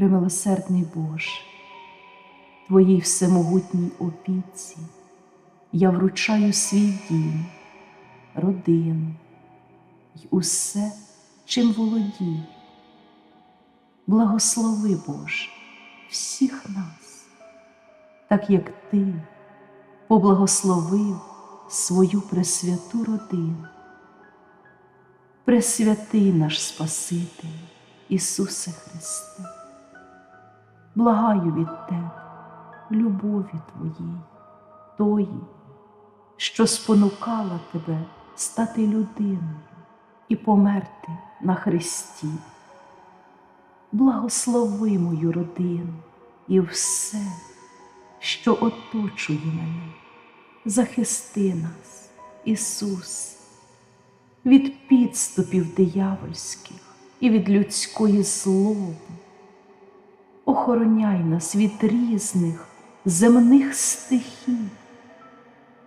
Премилосердний Боже, Твоїй всемогутній опіці я вручаю свій дім, родину й усе, чим володію. Благослови, Боже, всіх нас, так як Ти поблагословив свою пресвяту родину. Пресвятий наш Спаситель, Ісусе Христе, благаю від Тебе любові Твоєї, тої, що спонукала Тебе стати людиною і померти на Христі. Благослови мою родину і все, що оточує мене, захисти нас, Ісус, від підступів диявольських і від людської злоби. Охороняй нас від різних земних стихій,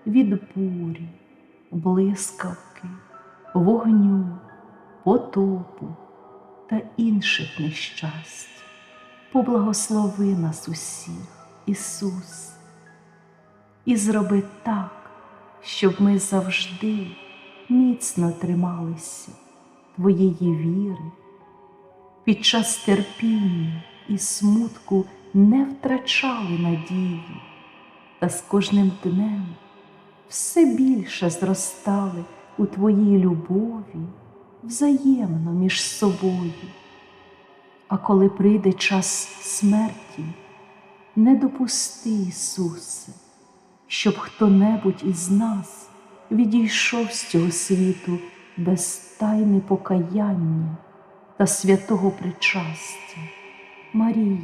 від бурі, блискавки, вогню, потопу та інших нещасть. Поблагослови нас усіх, Ісус, і зроби так, щоб ми завжди міцно трималися Твоєї віри, під час терпіння і смутку не втрачали надії, та з кожним днем все більше зростали у Твоїй любові взаємно між собою. А коли прийде час смерті, не допусти, Ісусе, щоб хто-небудь із нас відійшов з цього світу без тайни покаяння та святого причастя. Марія,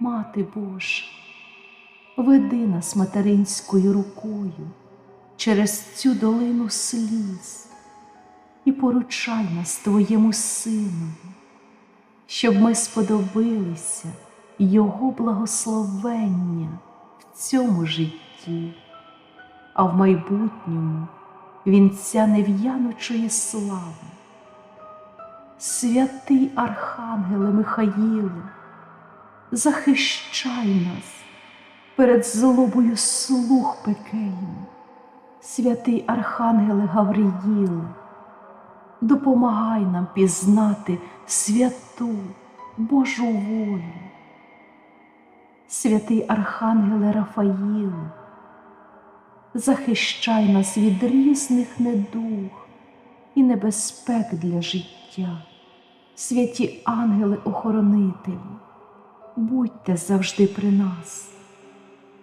Мати Божа, веди нас материнською рукою через цю долину сліз і поручай нас Твоєму Сину, щоб ми сподобилися Його благословення в цьому житті, а в майбутньому вінця нев'янучої слави. Святий Архангеле Михаїле, захищай нас перед злобою слух пекельних. Святий Архангеле Гавриїле, допомагай нам пізнати святу Божу волю. Святий Архангеле Рафаїле, захищай нас від різних недуг і небезпек для життя. Святі ангели-охоронителі, будьте завжди при нас,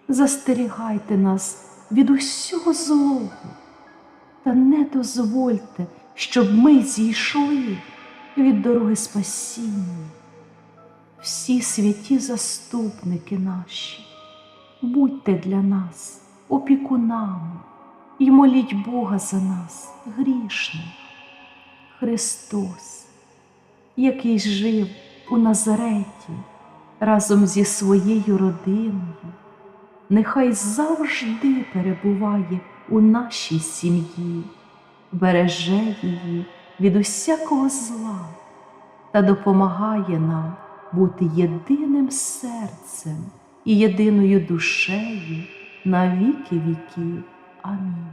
застерігайте нас від усього злого та не дозвольте, щоб ми зійшли від дороги спасіння. Всі святі заступники наші, будьте для нас опікунами і моліть Бога за нас, грішних. Христос, який жив у Назареті разом зі своєю родиною, нехай завжди перебуває у нашій сім'ї, береже її від усякого зла та допомагає нам бути єдиним серцем і єдиною душею на віки віків. Амінь.